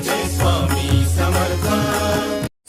this one.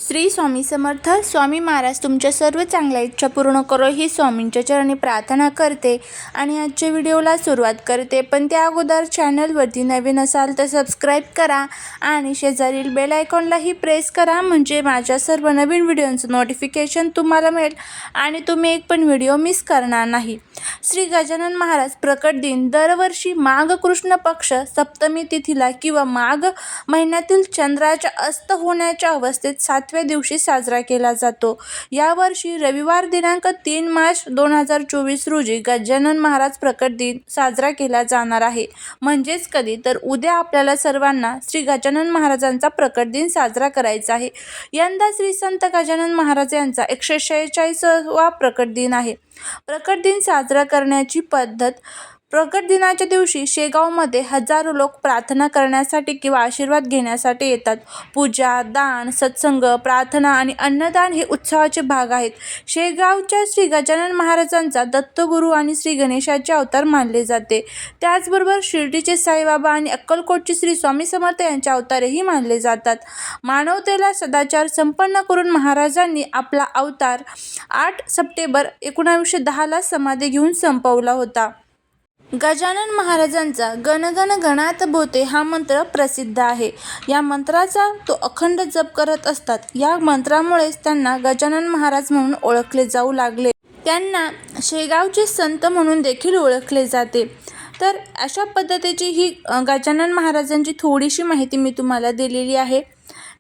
Shri Swami Samarth. Swami Maharaj तुमच्या सर्व चांगल्या इच्छा पूर्ण करो ही स्वामींच्या चरणी प्रार्थना करते आणि आजच्या व्हिडिओला सुरुवात करते. पण त्या अगोदर चॅनलवरती नवीन असाल तर सबस्क्राईब करा आणि शेजारील बेल आयकॉनलाही प्रेस करा म्हणजे माझ्या सर्व नवीन व्हिडिओंचं नोटिफिकेशन तुम्हाला मिळेल आणि तुम्ही एक पण व्हिडिओ मिस करणार नाही. श्री गजानन महाराज प्रकट दिन दरवर्षी माघ कृष्ण पक्ष सप्तमी तिथीला किंवा माघ महिन्यातील चंद्राच्या अस्त होण्याच्या अवस्थेत सातव्या दिवशी साजरा केला जातो. यावर्षी रविवार दिनांक तीन मार्च दोन हजार चोवीस रोजी गजानन महाराज प्रकट दिन साजरा केला जाणार आहे. म्हणजेच कधी? तर उद्या आपल्याला सर्वांना श्री गजानन महाराजांचा प्रकट दिन साजरा करायचा आहे. यंदा श्री संत गजानन महाराज यांचा एकशे शेहेचाळीसवा प्रकट दिन आहे. प्रकट दिन साजरा करण्याची पद्धत प्रकट दिनाच्या दिवशी शेगावमध्ये हजारो लोक प्रार्थना करण्यासाठी किंवा आशीर्वाद घेण्यासाठी येतात. पूजा दान सत्संग प्रार्थना आणि अन्नदान हे उत्सवाचे भाग आहेत. शेगावच्या श्री गजानन महाराजांचा दत्तगुरू आणि श्री गणेशाचे अवतार मानले जाते. त्याचबरोबर शिर्डीचे साईबाबा आणि अक्कलकोटचे श्री स्वामी समर्थ यांचे अवतारही मानले जातात. मानवतेला सदाचार संपन्न करून महाराजांनी आपला अवतार आठ सप्टेंबर एकोणावीसशे दहाला समाधी घेऊन संपवला होता. गजानन महाराजांचा गणगण गणात भोते हा मंत्र प्रसिद्ध आहे. या मंत्राचा तो अखंड जप करत असतात. या मंत्रामुळेच त्यांना गजानन महाराज म्हणून ओळखले जाऊ लागले. त्यांना शेगावचे संत म्हणून देखील ओळखले जाते. तर अशा पद्धतीची ही गजानन महाराजांची थोडीशी माहिती मी तुम्हाला दिलेली आहे.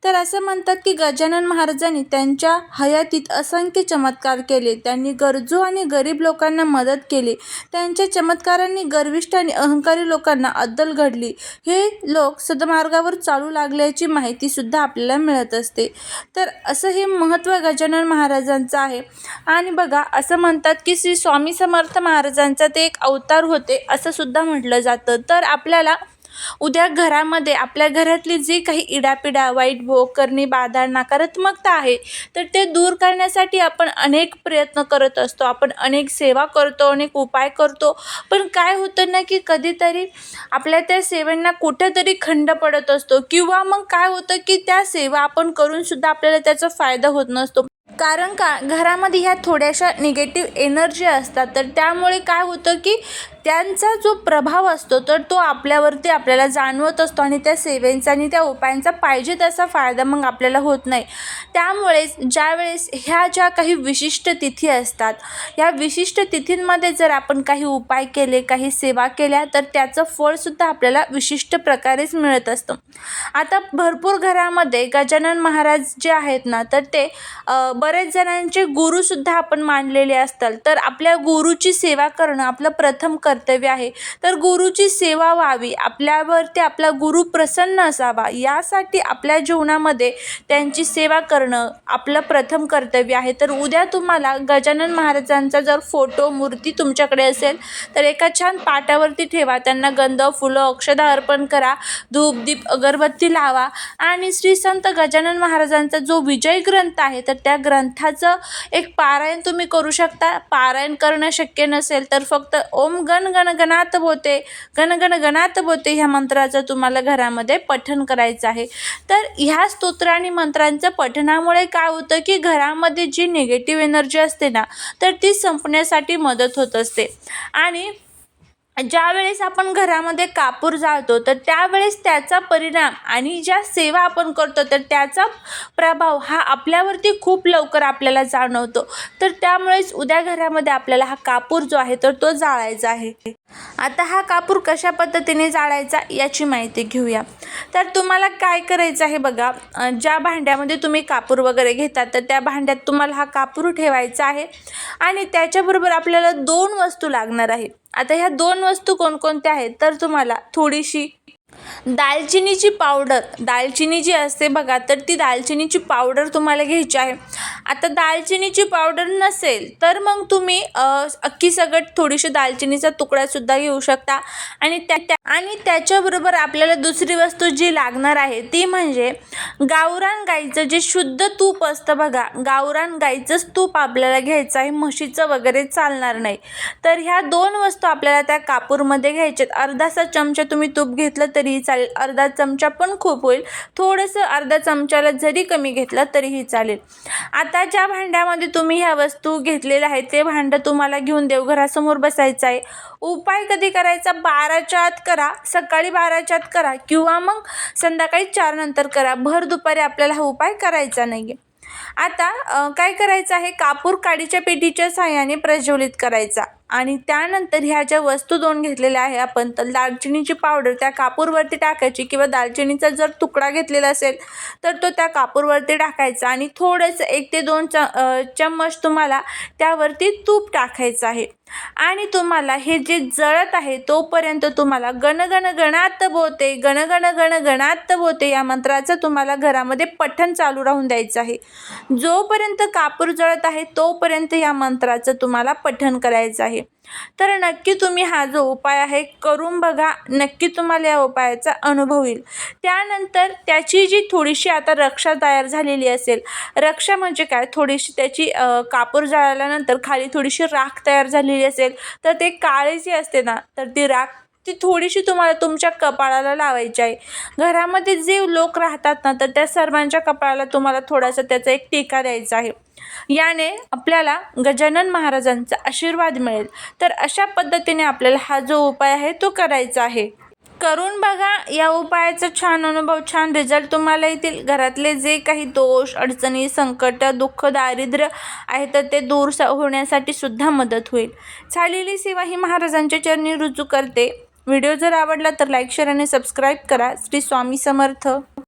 तर असं म्हणतात की गजानन महाराजांनी त्यांच्या हयातीत असंख्य चमत्कार केले. त्यांनी गरजू आणि गरीब लोकांना मदत केली. त्यांच्या चमत्कारांनी गर्विष्ठ आणि अहंकारी लोकांना अद्दल घडली. हे लोक सदमार्गावर चालू लागल्याची माहितीसुद्धा आपल्याला मिळत असते. तर असं हे महत्त्व गजानन महाराजांचं आहे. आणि बघा असं म्हणतात की श्री स्वामी समर्थ महाराजांचा ते एक अवतार होते असं सुद्धा म्हटलं जातं. तर आपल्याला उद्या घरामध्ये आपल्या घरातली जी काही इडापिडा वाईट भोग करणी बाधा नकारात्मकता आहे तर ते दूर करण्यासाठी आपण अनेक प्रयत्न करत असतो. आपण अनेक सेवा करतो अनेक उपाय करतो. पण काय होतं ना की कधीतरी आपल्या त्या सेवांना कुठेतरी खंड पडत असतो. किंवा मग काय होतं की त्या सेवा आपण करूनसुद्धा आपल्याला त्याचा फायदा होत नसतो. कारण का घरामध्ये ह्या थोड्याशा निगेटिव्ह एनर्जी असतात. तर त्यामुळे काय होतं की त्यांचा जो प्रभाव असतो तर तो आपल्यावरती आपल्याला जाणवत असतो आणि त्या सेवेंचा आणि त्या उपायांचा पाहिजे तसा फायदा मग आपल्याला होत नाही. त्यामुळेच ज्यावेळेस ह्या ज्या काही विशिष्ट तिथी असतात या विशिष्ट तिथींमध्ये जर आपण काही उपाय केले काही सेवा केल्या तर त्याचं फळसुद्धा आपल्याला विशिष्ट प्रकारेच मिळत असतं. आता भरपूर घरामध्ये गजानन महाराज जे आहेत ना तर ते ब बरेच जणांचे गुरुसुद्धा आपण मानलेले असतात. तर आपल्या गुरुची सेवा करणं आपलं प्रथम कर्तव्य आहे. तर गुरुची सेवा व्हावी आपल्यावरती आपला गुरु प्रसन्न असावा यासाठी आपल्या जीवनामध्ये त्यांची सेवा करणं आपलं प्रथम कर्तव्य आहे. तर उद्या तुम्हाला गजानन महाराजांचा जर फोटो मूर्ती तुमच्याकडे असेल तर एका छान पाटावरती ठेवा. त्यांना गंध फुलं अक्षदा अर्पण करा. धूप दीप अगरबत्ती लावा. आणि श्री संत गजानन महाराजांचा जो विजय ग्रंथ आहे तर त्या ग्रंथ ग्रंथाचं एक पारायण तुम्ही करू शकता. पारायण करणं शक्य नसेल तर फक्त ओम गण गण गणात बोते गण गण गणात बोते ह्या मंत्राचं तुम्हाला घरामध्ये पठण करायचं आहे. तर ह्या स्तोत्र आणि मंत्रांचं पठणामुळे काय होतं की घरामध्ये जी निगेटिव्ह एनर्जी असते ना तर ती संपण्यासाठी मदत होत असते. आणि ज्यावेळेस आपण घरामध्ये कापूर जाळतो तर त्यावेळेस त्याचा परिणाम आणि ज्या सेवा आपण करतो तर त्याचा प्रभाव हा आपल्यावरती खूप लवकर आपल्याला जाणवतो. तर त्यामुळेच उद्या घरामध्ये आपल्याला हा कापूर जो आहे तर तो जाळायचा आहे. आता हा कापूर कशा पद्धतीने जाळायचा याची माहिती घेऊया. तर तुम्हाला काय करायचं आहे बघा ज्या भांड्यामध्ये तुम्ही कापूर वगैरे घेतात तर त्या भांड्यात तुम्हाला हा कापूर ठेवायचा आहे. आणि त्याच्याबरोबर आपल्याला दोन वस्तू लागणार आहे आता ह्या दोन वस्तू कोणकोणत्या आहेत? तर तुम्हाला थोडीशी दालचिनीची पावडर दालचिनी जी असते बघा तर ती दालचिनीची पावडर तुम्हाला घ्यायची आहे. आता दालचिनीची पावडर नसेल तर मग तुम्ही अ, अख्खी सगट थोडीशी दालचिनीचा तुकडासुद्धा घेऊ शकता. आणि त्या त्या- आणि त्याच्याबरोबर आपल्याला दुसरी वस्तू जी लागणार आहे ती म्हणजे गावरान गाईचं जे शुद्ध तूप असतं बघा गावरान गाईचंच तूप आपल्याला घ्यायचं आहे म्हशीचं वगैरे चालणार नाही. तर ह्या दोन वस्तू आपल्याला त्या कापूरमध्ये घ्यायच्यात. अर्धासा चमचा तुम्ही तूप घेतलं तर तरीही चालेल. अर्धा चमचा पण खूप होईल. थोडंसं अर्धा चमच्याला जरी कमी घेतलं तरीही चालेल. आता ज्या भांड्यामध्ये तुम्ही ह्या वस्तू घेतलेल्या आहेत ते भांडं तुम्हाला घेऊन देवघरासमोर बसायचं आहे. उपाय कधी करायचा? बाराच्या आत करा. सकाळी बाराच्या आत करा. किंवा मग संध्याकाळी चार नंतर करा. भर दुपारी आपल्याला हा उपाय करायचा नाही आहे आता काय करायचं आहे? कापूर काडीच्या पेटीच्या साह्याने प्रज्वलित करायचा. आणि त्यानंतर ह्या ज्या वस्तू दोन घेतलेल्या आहे आपण तर दालचिनीची पावडर त्या कापूरवरती टाकायची किंवा दालचिनीचा जर तुकडा घेतलेला असेल तर तो त्या कापूरवरती टाकायचा आणि थोडंसं एक ते दोन च चम्मच तुम्हाला त्यावरती तूप टाकायचं आहे. आणि तुम्हाला हे जे जळत आहे तोपर्यंत तुम्हाला गण गण गणात बोते गण गण गण गणात बोते या मंत्राचं तुम्हाला घरामध्ये पठण चालू राहून द्यायचं आहे. जोपर्यंत कापूर जळत आहे तोपर्यंत या मंत्राचं तुम्हाला पठण करायचं आहे. तर नक्की तुम्ही हा जो उपाय आहे करून बघा. नक्की तुम्हाला या उपायाचा अनुभव येईल. त्यानंतर त्याची जी थोडीशी आता रक्षा तयार झालेली असेल. रक्षा म्हणजे काय? थोडीशी त्याची कापूर जाळल्यानंतर खाली थोडीशी राख तयार झालेली असेल. तर ते काळे जे असते ना तर ती राख ती थोडीशी तुम्हाला तुमच्या कपाळाला लावायची आहे. घरामध्ये जे लोक राहतात ना तर त्या सर्वांच्या कपाळाला तुम्हाला थोडासा त्याचा एक टीका द्यायचा आहे. याने आपल्याला गजानन महाराजांचा आशीर्वाद मिळेल. तर अशा पद्धतीने आपल्याला हा जो उपाय आहे तो करायचा आहे. करून बघा या उपायाचा छान अनुभव छान रिझल्ट तुम्हाला येतील. घरातले जे काही दोष अडचणी संकट दुःख दारिद्र्य आहे तर ते दूर स- होण्यासाठी सुद्धा मदत होईल. झालेली सेवा ही महाराजांच्या चरणी रुजू करते. व्हिडिओ जर आवडला तर लाईक शेअर आणि सबस्क्राईब करा. श्री स्वामी समर्थ.